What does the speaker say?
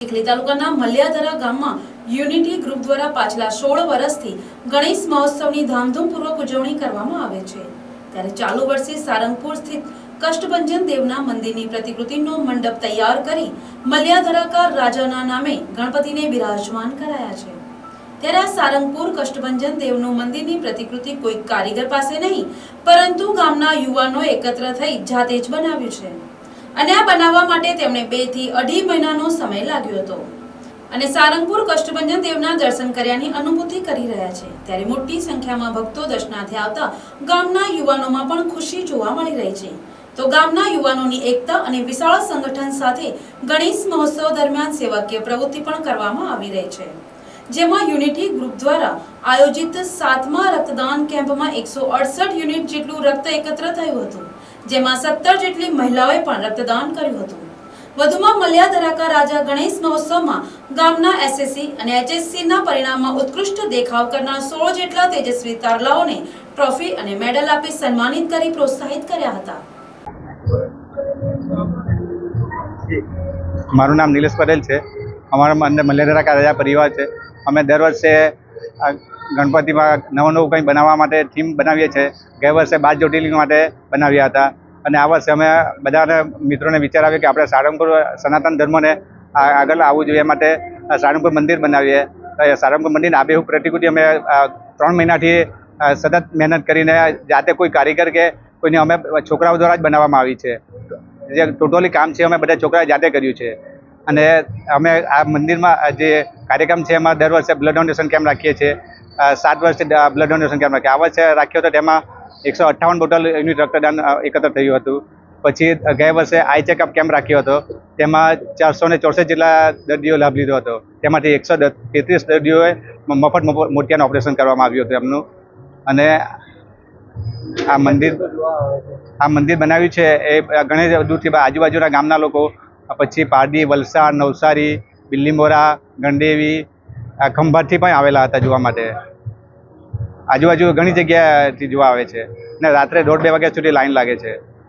ચીખલી સારંગપુર કષ્ટભંજન દેવના મંદિરની પ્રતિકૃતિનો મંડપ રાજાના નામે ગણપતિને બિરાજમાન કરાયા છે. ત્યારે સારંગપુર કષ્ટભંજન દેવનું મંદિરની પ્રતિકૃતિ કોઈ કારીગર પાસે નહીં, પરંતુ ગામના યુવાનો એકત્ર થઈ જાતે જ બનાવ્યું છે. અને આ બનાવવા માટે તેમણે બેથી અઢી મહિનાનો સમય લાગ્યો હતો. અને સારંગપુર કષ્ટભંજન દેવના દર્શન કર્યાની અનુભૂતિ કરી રહ્યા છે. ત્યારે મોટી સંખ્યામાં ભક્તો દર્શનાર્થે આવતા ગામના યુવાનોમાં પણ ખુશી જોવા મળી રહી છે. તો ગામના યુવાનોની એકતા અને વિશાળ સંગઠન સાથે ગણેશ મહોત્સવ દરમિયાન સેવાકીય પ્રવૃત્તિ પણ કરવામાં આવી રહી છે. જેમાં યુનિટી ગ્રુપ દ્વારા આયોજિત સાતમા રક્તદાન કેમ્પમાં એકસો અડસઠ યુનિટ જેટલું રક્ત એકત્ર થયું હતું. જેમાં સત્તર જેટલી મહિલાઓએ પણ રક્તદાન કર્યું હતું. વધુમાં મલ્યાધરાકા રાજા ગણેશ મહોત્સવમાં ગામના એસએસસી અને એચએસસીના પરિણામમાં ઉત્કૃષ્ટ દેખાવ કરનાર સોળ જેટલા તેજસ્વી તારલાઓને ટ્રોફી અને મેડલ આપી સન્માનિત કરી પ્રોત્સાહિત કર્યા હતા. મારું નામ નિલેશ પટેલ છે. અમારા અંદર મલ્યાધરા રાજા પરિવાર છે. અમે દર વર્ષે ગણપતિમાં નવું નવું કંઈ બનાવવા માટે થીમ બનાવીએ છીએ. ગયા વર્ષે બાર જ્યોતિર્લિંગ માટે બનાવ્યા હતા. અને આ વર્ષે અમે બધાને મિત્રોને વિચાર આવ્યો કે આપણે સારંગપુર સનાતન ધર્મને આગળ આવવું જોઈએ માટે સારંગપુર મંદિર બનાવીએ. સારંગપુર મંદિર આબેહૂબ પ્રતિકૃતિ અમે ત્રણ મહિનાથી સતત મહેનત કરીને જાતે કોઈ કારીગર કે કોઈને અમે છોકરાઓ દ્વારા જ બનાવવામાં આવી છે. જે ટોટલી કામ છે, અમે બધા છોકરાએ જાતે કર્યું છે. અને અમે આ મંદિરમાં જે કાર્યક્રમ છે, એમાં દર વર્ષે બ્લડ ડોનેશન કેમ્પ રાખીએ છીએ. સાત વર્ષથી બ્લડ ડોનેશન કેમ્પ રાખીએ. આ વર્ષે રાખ્યો તો તેમાં એકસો અઠ્ઠાવન બોટલ યુનિટ રક્તદાન એકત્ર થયું હતું. પછી ગયા વર્ષે આઈ ચેકઅપ કેમ્પ રાખ્યો હતો. તેમાં ચારસો ને ચોસઠ જેટલા દર્દીઓ લાભ લીધો હતો. તેમાંથી એકસો તેત્રીસ દર્દીઓએ મફત મોતિયાનું ઓપરેશન કરવામાં આવ્યું હતું એમનું. અને આ મંદિર આ મંદિર બનાવ્યું છે એ ઘણી દૂરથી આજુબાજુના ગામના લોકો. પછી પારડી, વલસાડ, નવસારી, બિલ્લીમોરા ગંડેવી આ ખંભાતથી પણ આવેલા હતા જોવા માટે. આજુબાજુ ઘણી જગ્યાએથી જોવા આવે છે. ને રાત્રે દોઢ બે વાગ્યા સુધી લાઈન લાગે છે.